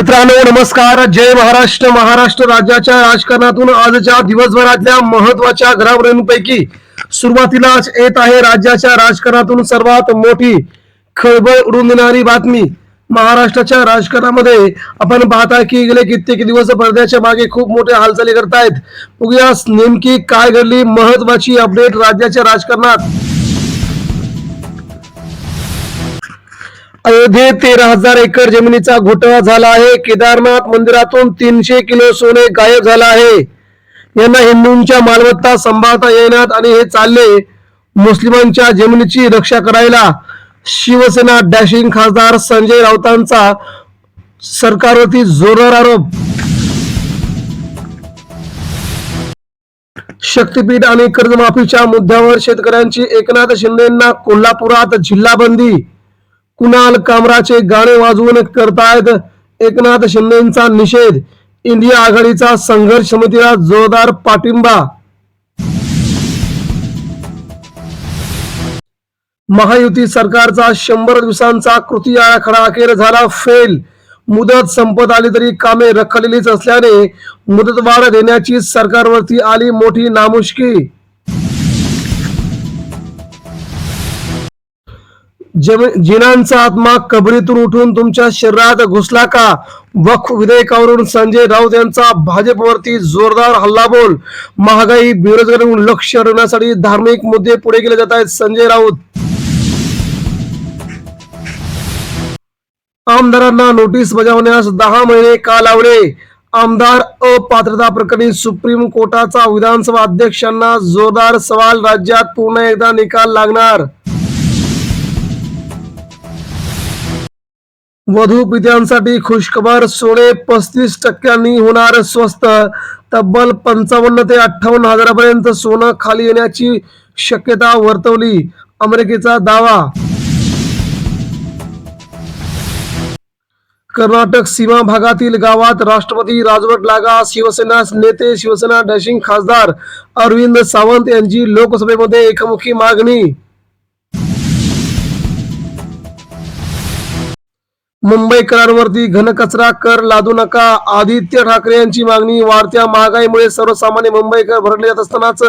मित्रांनो नमस्कार. जय महाराष्ट्र. महाराष्ट्र राज्याच्या राजकारणातून आजच्या दिवसभरातल्या महत्त्वाच्या घडामोडींपैकी सुरुवातीलाच येत आहे राज्याच्या राजकारणातून सर्वात मोठी खळबळ उडून देणारी बातमी. महाराष्ट्राच्या राजकारणामध्ये आपण पाहता की गेले कित्येक दिवस पडद्याच्या मागे खूप मोठ्या हालचाली करतायत. बघूया नेमकी काय घडली महत्वाची अपडेट राज्याच्या राजकारणात. अयोध्येत तेरा हजार एकर जमिनीचा घोटाळा झाला आहे. केदारनाथ मंदिरातून तीनशे किलो सोने गायब झाला आहे. यांना हिंदूंच्या मालमत्ता सांभाळता येण्यात आणि हे चालले मुस्लिमांच्या जमिनीची रक्षा करायला. शिवसेना डॅशिंग खासदार संजय राऊतांचा सरकारवरती जोरदार आरोप. शक्तीपीठ आणि कर्जमाफीच्या मुद्द्यावर शेतकऱ्यांची एकनाथ शिंदेंना कोल्हापुरात जिल्हाबंदी. कुणाल कामराचे गाणे वाजवून करतायत एकनाथ शिंदेचा निषेध इंडिया आघाडीचा संघर्ष समितीला जोरदार पाठिंबा. महायुती सरकारचा शंभर दिवसांचा कृती आराखडा अखेर झाला फेल मुदत संपत आली तरी कामे रखडलेलीच असल्याने मुदतवाढ देण्याची सरकारवरती आली मोठी नामुष्की. जिनांचा आत्मा कबरीतून उठून तुमच्या शरीरात घुसला का? वक्फ विधेयकावरून संजय राऊत यांचा भाजपवरती जोरदार हल्लाबोल. महागाई बेरोजगारीवरून लक्ष ठेवण्यासाठी धार्मिक मुद्दे पुढे केले जात आहेत संजय राऊत. आमदारांना नोटीस बजावण्यास दहा महिने का लावले? आमदार अपात्रता प्रकरणी सुप्रीम कोर्टाचा विधानसभा अध्यक्षांना जोरदार सवाल राज्यात पुन्हा एकदा निकाल लागणार. वधू पित्यांसाठी खुशखबर सोने पस्तीस टक्क्यांनी होणार स्वस्त. तब्बल पंचावन्न ते अठ्ठावन्न हजारापर्यंत सोनं खाली येण्याची शक्यता वर्तवली. अमेरिकेचा दावा. कर्नाटक सीमा भागातील गावात राष्ट्रपती राजवट लागा. शिवसेना नेते शिवसेना डॅशिंग खासदार अरविंद सावंत यांची लोकसभेमध्ये एकमुखी मागणी. मुंबईकरांवरती घनकचरा कर लादू नका. आदित्य ठाकरे यांची मागणी वाढत्या महागाईमुळे सर्वसामान्य मुंबईकर भरडले जात असतानाच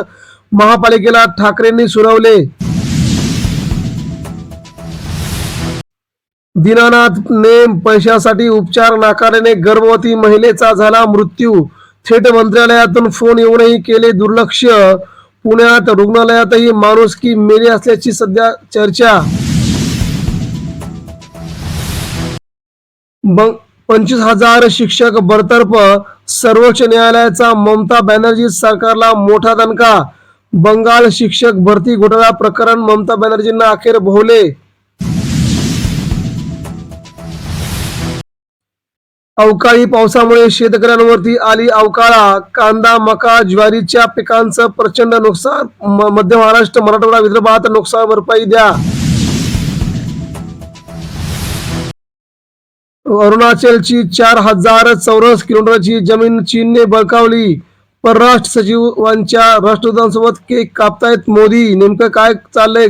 महापालिकेला ठाकरेंनी सुनावले. दीनानाथ नेम पैशासाठी उपचार नाकारल्याने गर्भवती महिलेचा झाला मृत्यू. थेट मंत्रालयातून फोन येऊनही केले दुर्लक्ष. पुण्यात रुग्णालयातही माणुसकी मेली असल्याची सध्या चर्चा. पंचवीस हजार शिक्षक बडतर्फ सर्वोच्च न्यायालयाचा ममता बॅनर्जी सरकारला मोठा दणका. बंगाल शिक्षक भरती घोटाळा प्रकरण ममता बॅनर्जींना अखेर भोवले. अवकाळी पावसामुळे शेतकऱ्यांवरती आली अवकाळा. कांदा मका ज्वारीच्या पिकांचं प्रचंड नुकसान. म- मध्य महाराष्ट्र मराठवाडा विदर्भात नुकसान भरपाई द्या. अरुणाचलची चार हजार चौरस किलोमीटरची जमीन चीनने बळकावली. परराष्ट्र सचिवांच्या राष्ट्रदूतांसोबत केक कापतायत मोदी. नेमकं काय चाललंय?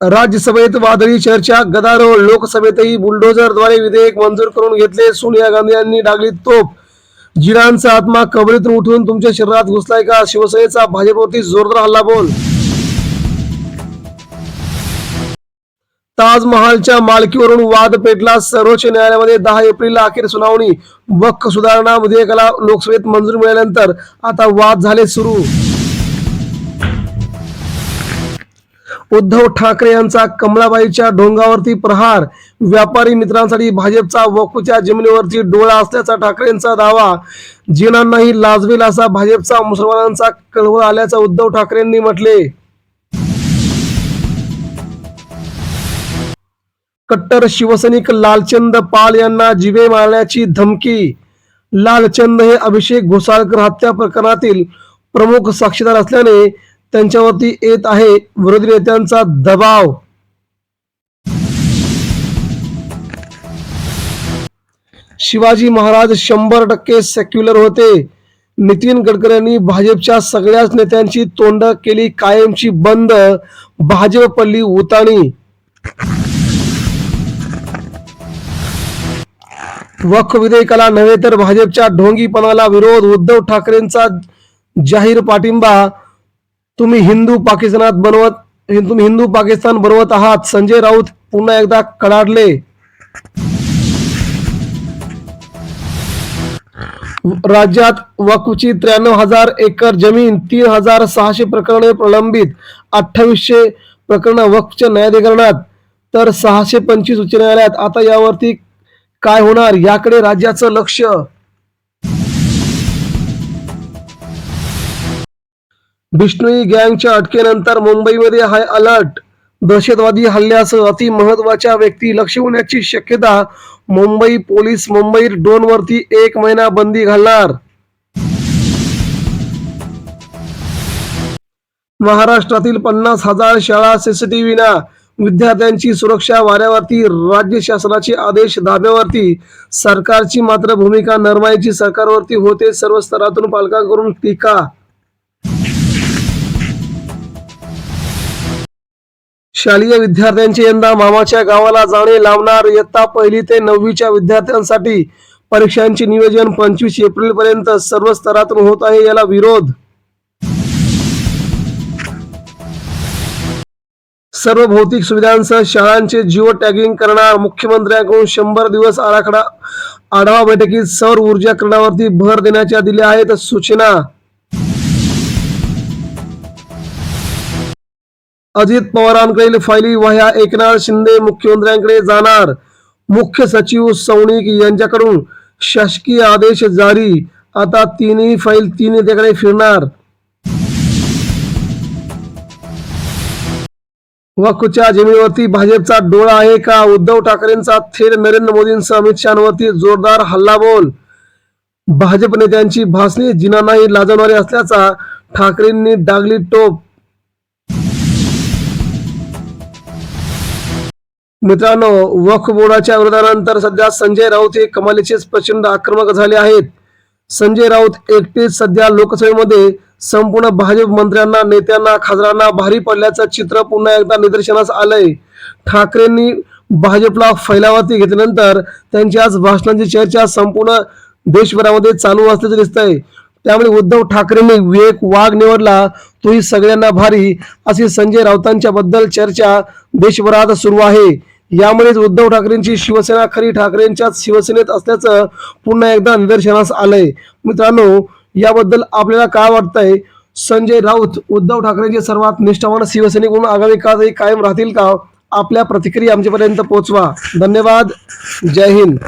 राज्यसभेत वादळी चर्चा गदारोळ. लोकसभेतही बुलडोझरद्वारे विधेयक मंजूर करून घेतले. सोनिया गांधी यांनी डागली तोप जिरांचा आत्मा कबरीतून उठून तुमच्या शरीरात घुसलाय का? शिवसेनेचा भाजपवरती जोरदार हल्ला बोल ताजमहालच्या मालकीवरून वाद पेटला. सर्वोच्च न्यायालयामध्ये दहा एप्रिलला अखेर सुनावणी. वक्क सुधारणा विधेयकाला लोकसभेत मंजूर मिळाल्यानंतर आता वाद झाले सुरू. उद्धव ठाकरे यांचा कमलाबाईच्या ढोंगावरती प्रहार. व्यापारी मित्रांसाठी भाजपचा वकूच्या जमिनीवरती डोळा असल्याचा ठाकरेंचा दावा. जिनांनाही लाजवेल असा भाजपचा मुसलमानांचा कळवळ आल्याचं उद्धव ठाकरेंनी म्हटले. कट्टर शिवसैनिक लालचंद पाल यांना जिवे मारण्याची धमकी. लालचंद हे अभिषेक घोसाळकर हत्या प्रकरणातील प्रमुख साक्षीदार असल्याने त्यांच्यावरती येत आहे विरोधी नेत्यांचा दबाव. शिवाजी महाराज शंभर टक्के सेक्युलर होते. नितीन गडकरींनी भाजपच्या सगळ्याच नेत्यांची तोंड केली कायमची बंद भाजप पल्ली उताणी. वक्फ विधेयकाला नव्हे तर भाजपच्या ढोंगीपणाला विरोध. उद्धव ठाकरेंचा जाहीर पाठिंबा तुम्ही हिंदू पाकिस्तानात बनवत तुम्ही हिंदू पाकिस्तान बनवत आहात. संजय राऊत पुन्हा एकदा कडाडले. राज्यात वक्फची त्र्याण्णव हजार एकर जमीन तीन हजार सहाशे प्रकरणे प्रलंबित. अठ्ठावीसशे प्रकरण वक्फच्या न्यायाधिकरणात तर सहाशे पंचवीस उच्च न्यायालयात. आता यावरती काय होणार याकडे राज्याचं लक्ष? बिष्णोई गँगच्या अटकेनंतर मुंबईमध्ये हाय अलर्ट. दहशतवादी हल्ल्यासह अति महत्त्वाच्या व्यक्ती लक्ष होण्याची शक्यता मुंबई पोलीस मुंबई डोनवरती एक महिना बंदी घालणार. महाराष्ट्रातील पन्नास हजार शाळा सीसीटीव्हीना विद्यार्थ्यांची सुरक्षा वाऱ्यावरती राज्य शासनाचे आदेश धाब्यावरती सरकारची मात्र भूमिका नरमाईची सरकारवरती होते सर्व स्तरातून पालकांकडून टीका. शालेय विद्यार्थ्यांचे यंदा मामाच्या गावाला जाणे लावणार इयत्ता पहिली ते नववीच्या विद्यार्थ्यांसाठी. परीक्षांचे नियोजन पंचवीस एप्रिल पर्यंत सर्व स्तरातून होत आहे याला विरोध. सर्व भौतिक सुविधांसह शाळांचे जिओ टॅगिंग करणार मुख्यमंत्र्यांकडून शंभर दिवस आराखडा आढावा बैठकीत सौर ऊर्जा करण्यावरती भर देण्याच्या दिल्या आहेत सूचना. अजित पवारांकडील फायली वह्या एकनाथ शिंदे मुख्यमंत्र्यांकडे जाणार. मुख्य सचिव सौनिक यांच्याकडून शासकीय आदेश जारी. आता तिन्ही फाईल तीन नेत्याकडे फिरणार. वक्फच्या जमिनीवरती भाजपचा डोळा आहे का? उद्धव ठाकरेंचा थेट नरेंद्र मोदींसह अमित शहावरती जोरदार हल्लाबोल. भाजप नेत्यांची भाषणे जिनांनाही लाजवणारी असल्याचा ठाकरेंनी डागली टोप. मित्रांनो वक्फ बोर्डाच्या विरोधानंतर सध्या संजय राऊत हे कमालीचेच प्रचंड आक्रमक झाले आहेत. संजय राऊत एकटेच सध्या लोकसभेमध्ये संपूर्ण भाजप मंत्र्यांना नेत्यांना खासदारांना भारी पडल्याचं चित्र पुन्हा एकदा निदर्शनास आलंय. ठाकरेंनी भाजपला फैलावती घेतल्यानंतर त्यांची आज भाषणांची चर्चा संपूर्ण देशभरामध्ये चालू असल्याचं दिसतंय. त्यामुळे उद्धव ठाकरेंनी विवेक वाघ निवडला तोही सगळ्यांना भारी अशी संजय राऊतांच्या बद्दल चर्चा देशभरात सुरू आहे. यामुळेच उद्धव ठाकरेंची शिवसेना खरी ठाकरेंच्याच शिवसेनेत असल्याचं पुन्हा एकदा निदर्शनास आलंय. मित्रांनो याबद्दल आपल्याला काय वाटतंय? संजय राऊत उद्धव ठाकरेंचे सर्वात निष्ठावान शिवसैनिक म्हणून आगामी काळातही कायम राहतील का? आपल्या प्रतिक्रिया आमच्यापर्यंत पोहोचवा. धन्यवाद. जय हिंद.